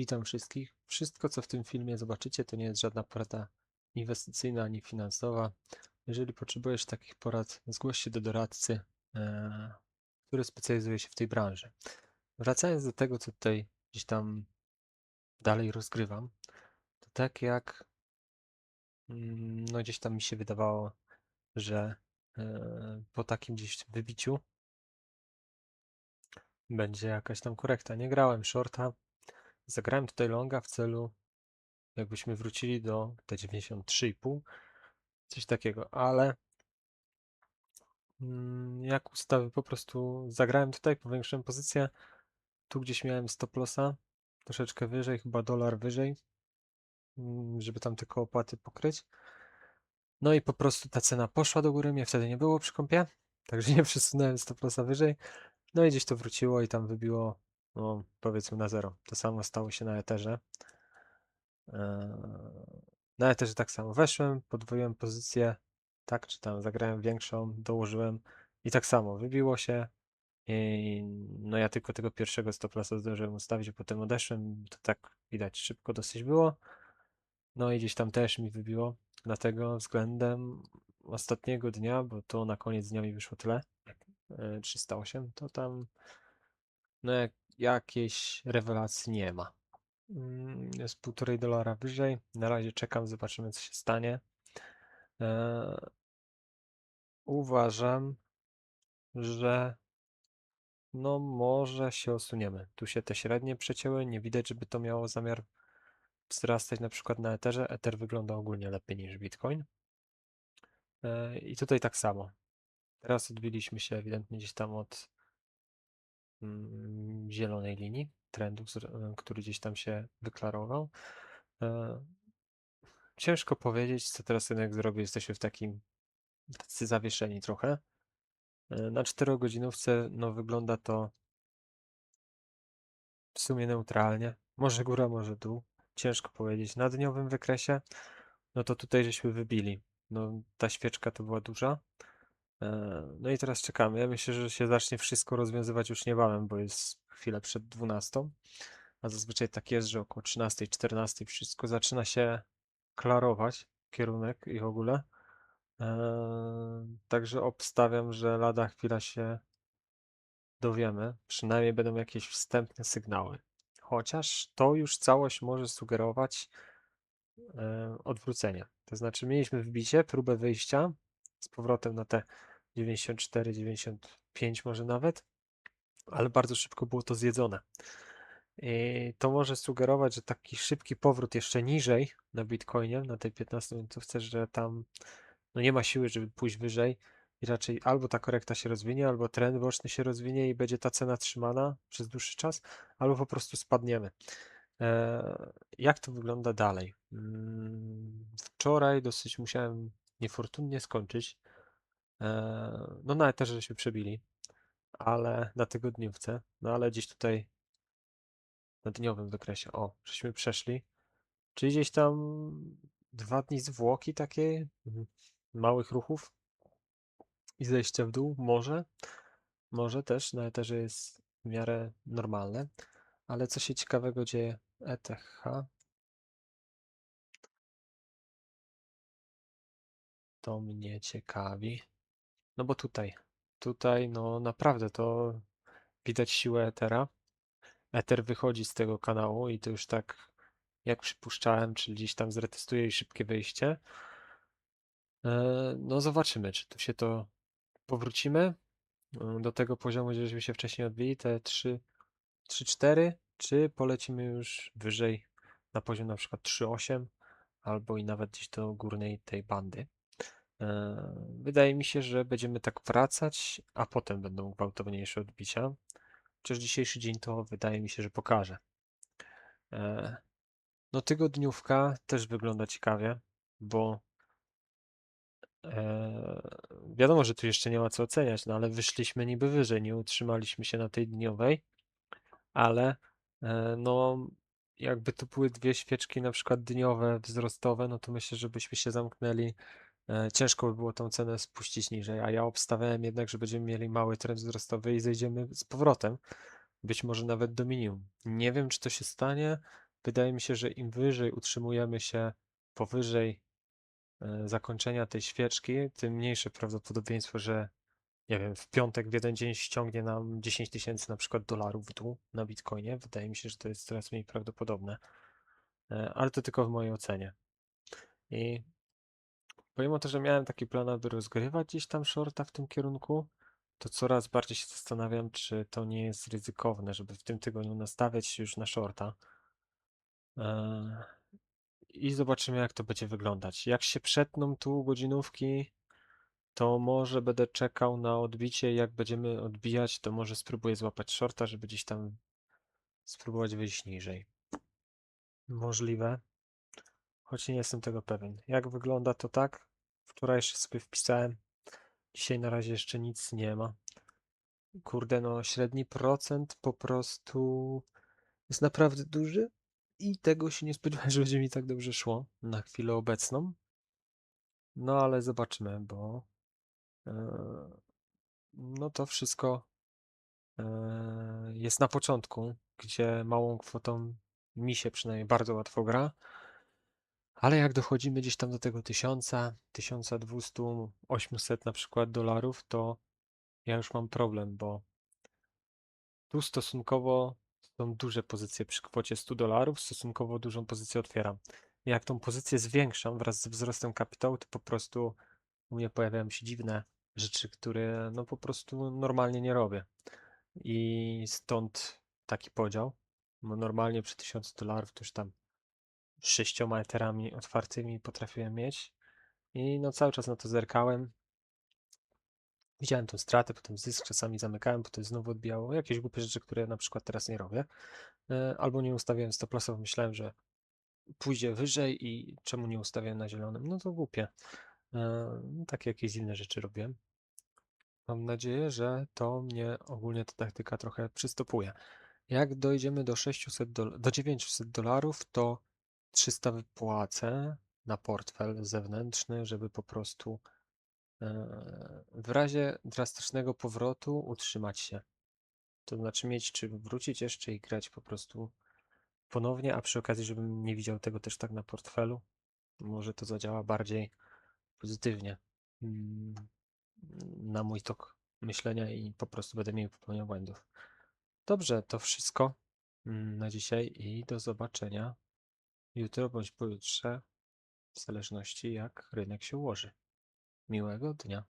Witam wszystkich. Wszystko, co w tym filmie zobaczycie, to nie jest żadna porada inwestycyjna ani finansowa. Jeżeli potrzebujesz takich porad, zgłoś się do doradcy, e, który specjalizuje się w tej branży. Wracając do tego, co tutaj gdzieś tam dalej rozgrywam, to tak jak mm, no gdzieś tam mi się wydawało, że e, po takim gdzieś wybiciu będzie jakaś tam korekta. Nie grałem shorta, Zagrałem tutaj longa w celu, jakbyśmy wrócili do T93,5, coś takiego, ale mm, jak ustawy po prostu zagrałem tutaj, powiększyłem pozycję, tu gdzieś miałem stop lossa, troszeczkę wyżej, chyba dolar wyżej, mm, żeby tam tylko opłaty pokryć. No i po prostu ta cena poszła do góry, mnie wtedy nie było przy kąpie, także nie przesunąłem stop lossa wyżej. No i gdzieś to wróciło i tam wybiło no powiedzmy na zero. To samo stało się na Etherze. Eee, na Etherze tak samo weszłem, podwoiłem pozycję, tak czy tam zagrałem większą, dołożyłem i tak samo wybiło się. I no ja tylko tego pierwszego stop lossa zdążyłem ustawić, potem odeszłem. To tak widać szybko dosyć było. No i gdzieś tam też mi wybiło. Dlatego względem ostatniego dnia, bo to na koniec dnia mi wyszło tyle, 308, to tam no jak jakiejś rewelacji nie ma. Mm, jest półtorej dolara wyżej. Na razie czekam, zobaczymy co się stanie. Eee, uważam, że no może się osuniemy. Tu się te średnie przecięły, nie widać, żeby to miało zamiar wzrastać na przykład na Etherze. Ether wygląda ogólnie lepiej niż Bitcoin. Eee, I tutaj tak samo. Teraz odbiliśmy się ewidentnie gdzieś tam od zielonej linii trendu, który gdzieś tam się wyklarował. E, ciężko powiedzieć, co teraz rynek zrobi. Jesteśmy w takim tacy zawieszeni trochę. E, na 4 godzinówce no, wygląda to w sumie neutralnie. Może góra, może dół. Ciężko powiedzieć. Na dniowym wykresie, no to tutaj żeśmy wybili. No, ta świeczka to była duża. E, no i teraz czekamy. Myślę, że się zacznie wszystko rozwiązywać już niebawem, bo jest chwilę przed 12. A zazwyczaj tak jest, że około 13, 14 wszystko zaczyna się klarować, kierunek i w ogóle. Eee, także obstawiam, że lada chwila się dowiemy. Przynajmniej będą jakieś wstępne sygnały. Chociaż to już całość może sugerować e, odwrócenie. To znaczy mieliśmy wbicie, próbę wyjścia z powrotem na te 94, 95 może nawet, ale bardzo szybko było to zjedzone. I to może sugerować, że taki szybki powrót jeszcze niżej na Bitcoinie, na tej 15 minutówce, że tam no nie ma siły, żeby pójść wyżej i raczej albo ta korekta się rozwinie, albo trend boczny się rozwinie i będzie ta cena trzymana przez dłuższy czas, albo po prostu spadniemy. E, jak to wygląda dalej? Mm, wczoraj dosyć musiałem niefortunnie skończyć. E, no na Etherze żeśmy przebili, ale na tygodniówce, no ale gdzieś tutaj na dniowym wykresie, o, żeśmy przeszli, czyli gdzieś tam dwa dni zwłoki takiej, mhm, małych ruchów i zejścia w dół, może, może też na Etherze jest w miarę normalne, ale co się ciekawego dzieje? ETH, to mnie ciekawi. No bo tutaj, tutaj no naprawdę to widać siłę Ethera. Ether wychodzi z tego kanału i to już tak jak przypuszczałem, czyli gdzieś tam zretestuje i szybkie wyjście. E, no zobaczymy, czy tu się to powrócimy e, do tego poziomu, gdzie żeśmy się wcześniej odbili, te 3, 3-4, czy polecimy już wyżej na poziom na przykład 3-8 albo i nawet gdzieś do górnej tej bandy. E, wydaje mi się, że będziemy tak wracać, a potem będą gwałtowniejsze odbicia. Chociaż dzisiejszy dzień to wydaje mi się, że pokaże. E, no tygodniówka też wygląda ciekawie, bo e, wiadomo, że tu jeszcze nie ma co oceniać, no ale wyszliśmy niby wyżej, nie utrzymaliśmy się na tej dniowej, ale no jakby tu były dwie świeczki na przykład dniowe, wzrostowe, no to myślę, że byśmy się zamknęli ciężko by było tą cenę spuścić niżej, a ja obstawiałem jednak, że będziemy mieli mały trend wzrostowy i zejdziemy z powrotem, być może nawet do minimum. Nie wiem, czy to się stanie, wydaje mi się, że im wyżej utrzymujemy się powyżej e, zakończenia tej świeczki, tym mniejsze prawdopodobieństwo, że nie wiem, w piątek w jeden dzień ściągnie nam 10 tysięcy na przykład dolarów w dół na Bitcoinie. Wydaje mi się, że to jest coraz mniej prawdopodobne. E, Ale to tylko w mojej ocenie. I pomimo to, że miałem taki plan, aby rozgrywać gdzieś tam shorta w tym kierunku, to coraz bardziej się zastanawiam, czy to nie jest ryzykowne, żeby w tym tygodniu nastawiać się już na shorta. E, I zobaczymy, jak to będzie wyglądać. Jak się przetną tu godzinówki, to może będę czekał na odbicie. Jak będziemy odbijać, to może spróbuję złapać shorta, żeby gdzieś tam spróbować wyjść niżej. Możliwe, choć nie jestem tego pewien. Jak wygląda to tak? Wczoraj jeszcze sobie wpisałem. Dzisiaj na razie jeszcze nic nie ma. Kurde, no średni procent po prostu jest naprawdę duży i tego się nie spodziewałem, że będzie mi tak dobrze szło na chwilę obecną. No ale zobaczymy, bo e, no to wszystko e, jest na początku, gdzie małą kwotą mi się przynajmniej bardzo łatwo gra. Ale jak dochodzimy gdzieś tam do tego 1000, 1200, 800 na przykład dolarów, to ja już mam problem, bo tu stosunkowo są duże pozycje przy kwocie 100 dolarów, stosunkowo dużą pozycję otwieram. Jak tą pozycję zwiększam wraz ze wzrostem kapitału, to po prostu u mnie pojawiają się dziwne rzeczy, które no po prostu normalnie nie robię. I stąd taki podział. Bo normalnie przy 1000 dolarów to już tam sześcioma eterami otwartymi potrafiłem mieć. I no cały czas na to zerkałem. Widziałem tą stratę, potem zysk, czasami zamykałem, potem znowu odbijało. Jakieś głupie rzeczy, które na przykład teraz nie robię. E, Albo nie ustawiałem stop lossów, myślałem, że pójdzie wyżej i czemu nie ustawiałem na zielonym? No to głupie. E, Takie jakieś inne rzeczy robię. Mam nadzieję, że to mnie ogólnie ta taktyka trochę przystopuje. Jak dojdziemy do 600 dol- do 900 dolarów, to 300 wypłacę na portfel zewnętrzny, żeby po prostu e, w razie drastycznego powrotu utrzymać się. To znaczy mieć czym wrócić jeszcze i grać po prostu ponownie, a przy okazji, żebym nie widział tego też tak na portfelu, może to zadziała bardziej pozytywnie mm, na mój tok myślenia i po prostu będę mniej popełniał błędów. Dobrze, to wszystko mm, na dzisiaj i do zobaczenia jutro bądź pojutrze, w zależności jak rynek się ułoży. Miłego dnia.